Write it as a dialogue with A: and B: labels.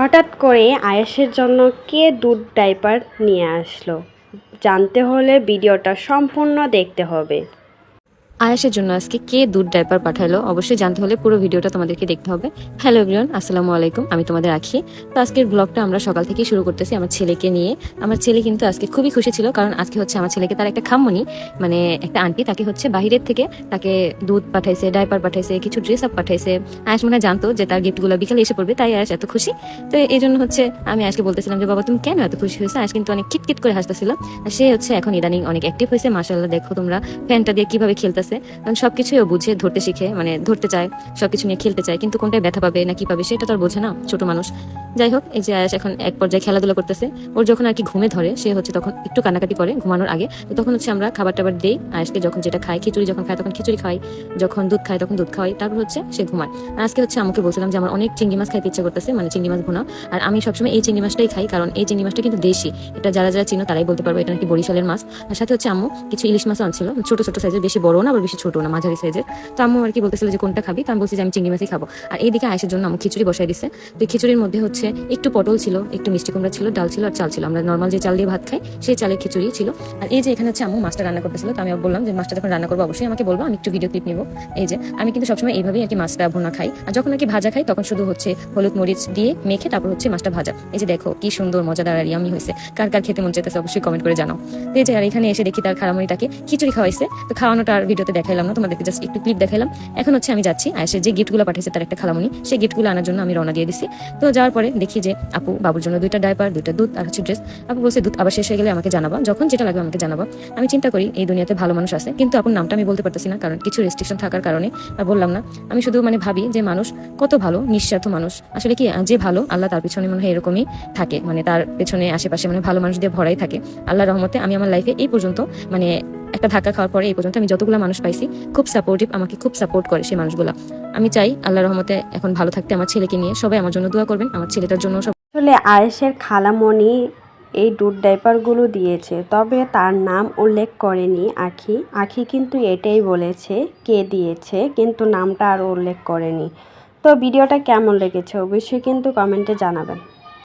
A: হঠাৎ করে আয়েসের জন্য কে দুধ ডাইপার নিয়ে আসলো? জানতে হলে ভিডিওটা সম্পূর্ণ দেখতে হবে।
B: আয়াসের জন্য আজকে কে দুধ ডাইপার পাঠালো, অবশ্যই জানতে হলে পুরো ভিডিওটা তোমাদেরকে দেখতে হবে। হ্যালো এভরিওয়ান আসসালামু আলাইকুম, আমি তোমাদের আখি তো আজকের ব্লগটা আমরা সকাল থেকেই শুরু করতেছি আমার ছেলেকে নিয়ে। আমার ছেলে কিন্তু আজকে খুবই খুশি ছিল, কারণ আজকে হচ্ছে আমার ছেলেকে তার একটা খাম্মনি মানে একটা আন্টি তাকে হচ্ছে বাহিরের থেকে তাকে দুধ পাঠাইছে ডাইপার পাঠাইছে, কিছু ড্রেস আপ পাঠাইছে। আয়াস মনে জানতো যে তার গিফটগুলো বিকালে এসে পড়বে, তাই আয়াস এত খুশি। তো এই জন্য হচ্ছে আমি আজকে বলতেছিলাম যে, বাবা, তুমি কেন এত খুশি হয়েছে? আয়াস কিন্তু অনেক কিটকিট করে হাসতেছিল। সে হচ্ছে এখন ইদানিং অনেক অ্যাক্টিভ হয়েছে মাসাল্লাহ দেখো তোমরা। ফ্যানটা দিয়ে কীভাবে খেলতেছে কারণ সবকিছুই ও বুঝে, ধরতে শিখে মানে ধরতে চায়, সবকিছু নিয়ে খেলতে চায়। কিন্তু কোনটায় ব্যথা পাবে না কি পাবে সেটা তো আর বোঝে না ছোট মানুষ। যাই হোক, এই যে আয়াস এখন এক পর্যায়ে খেলাধুলা করতেছে। ওর যখন আর কি ঘুমে ধরে, সে হচ্ছে তখন একটু কান্নাকাটি করে ঘুমানোর আগে। তো তখন হচ্ছে আমরা খাবার টাবার দিই, আয়াসকে যখন যেটা খায় খিচুড়ি যখন খায় তখন খিচুড়ি খাই যখন দুধ খায় তখন দুধ খাওয়াই, তারপর হচ্ছে সে ঘুমায়। আর আজকে হচ্ছে আমাকে বলছিলাম যে আমার অনেক চিংড়ি মাছ খাইতে ইচ্ছা করতেছে মানে চিংড়ি মাছ ভুনা। আর আমি সবসময় এই চিংড়ি মাছটাই খাই, কারণ এই চিংড়ি মাছটা কিন্তু দেশি। এটা যারা যারা চিনো তারাই বলতে পারব এটা নাকি বরিশালের মাছ। আর সাথে হচ্ছে আম্মু কিছু ইলিশ মাছ আনছিল, ছোট ছোট সাইজের বেশি বড় না আবার বেশি ছোট না, মাঝারি সাইজের। তো আম্মু আর কি বলতেছিল যে, কোনটা খাবি? তো আমি বলছি যে, আমি চিংড়ি মাছই খাব। আর এইদিকে আয়েসের জন্য আমি খিচুড়ি বসাই দিছে। তো খিচুড়ির মধ্যে হচ্ছে একটু পটল ছিল, একটু মিষ্টি কুমড়া ছিল, ডাল ছিল আর চাল ছিল। আমরা নর্মাল যে চাল দিয়ে ভাত খাই, সেই চালের খিচুড়ি ছিল। আর এই যে এখানে হচ্ছে আম্মু মাছটা রান্না করতেছিল, তো আমি বললাম যে, মাছটা যখন রান্না করব, অবশ্যই আমাকে বলব, আমি একটু ভিডিও ক্লিপ নিবো। এই যে, আমি কিন্তু সবসময় এইভাবেই আর কি মাছটা ভুনা খাই। আর যখন আর কি ভাজা খাই, তখন শুধু হচ্ছে হলুদ মরিচ দিয়ে মেখে তারপর হচ্ছে মাছটা ভাজা। এই যে দেখো, কি সুন্দর, মজাদার আর ইয়ামি হয়েছে। কার কার খেতে মন চাইতেছে, অবশ্যই কমেন্ট করে জানাও। এই যে, আর এখানে এসে দেখি তার খারামণিটাকে খিচুড়ি খাওয়াইছে। তো খাওয়ানোটা আর ভিডিওতে দেখাইলাম না, তোমাদেরকে জাস্ট একটু ক্লিপ দেখাইলাম। এখন হচ্ছে আমি যাচ্ছি আয়েসে যে গিফটগুলো পাঠিয়েছে তার একটা খালামণি সেই গিফটগুলো আনার জন্য আমি রওনা দিয়ে দিছি। তো যাওয়ার পরে দেখি যে আপু বাবুর জন্য দুইটা ডাইপার দুইটা দুধ আর হচ্ছে ড্রেস আপু বলছে, দুধ আবার শেষ হয়ে গেলে আমাকে জানাবা। যখন যেটা লাগবে আমাকে জানাবা। আমি চিন্তা করি, এই দুনিয়াতে ভালো মানুষ আছে, কিন্তু আপুর নামটা আমি বলতে পারতেছি না, কারণ কিছু রেস্ট্রিকশন থাকার কারণে আর বললাম না। আমি শুধু মানে ভাবি যে মানুষ কত ভালো, নিঃস্বার্থ মানুষ। আসলে কি, যে ভালো, আল্লাহ তার পিছনে মনে হয় এরকমই থাকে। মানে তার পেছনে, আশেপাশে মানে ভালো মানুষ দিয়ে ভরাই থাকে। আল্লাহ রহমতে আমি আমার লাইফে এই পর্যন্ত মানে একটা ধাক্কা খাওয়ার পরে এই পর্যন্ত আমি যতগুলো মানুষ পাইছি, খুব সাপোর্টিভ আমাকে খুব সাপোর্ট করে সেই মানুষগুলো। আমি চাই আল্লাহ রহমতে এখন ভালো থাকতে আমার ছেলেকে নিয়ে সবাই আমার জন্য দোয়া করবেন, আমার ছেলেটার জন্য সব
A: আসলে আয়েশের খালামণি এই দুধ ডাইপারগুলো দিয়েছে, তবে তার নাম উল্লেখ করেনি আখি। আখি কিন্তু এটাই বলেছে, কে দিয়েছে, কিন্তু নামটা আরও উল্লেখ করেনি। তো ভিডিওটা কেমন লেগেছে অবশ্যই কিন্তু কমেন্টে জানাবেন।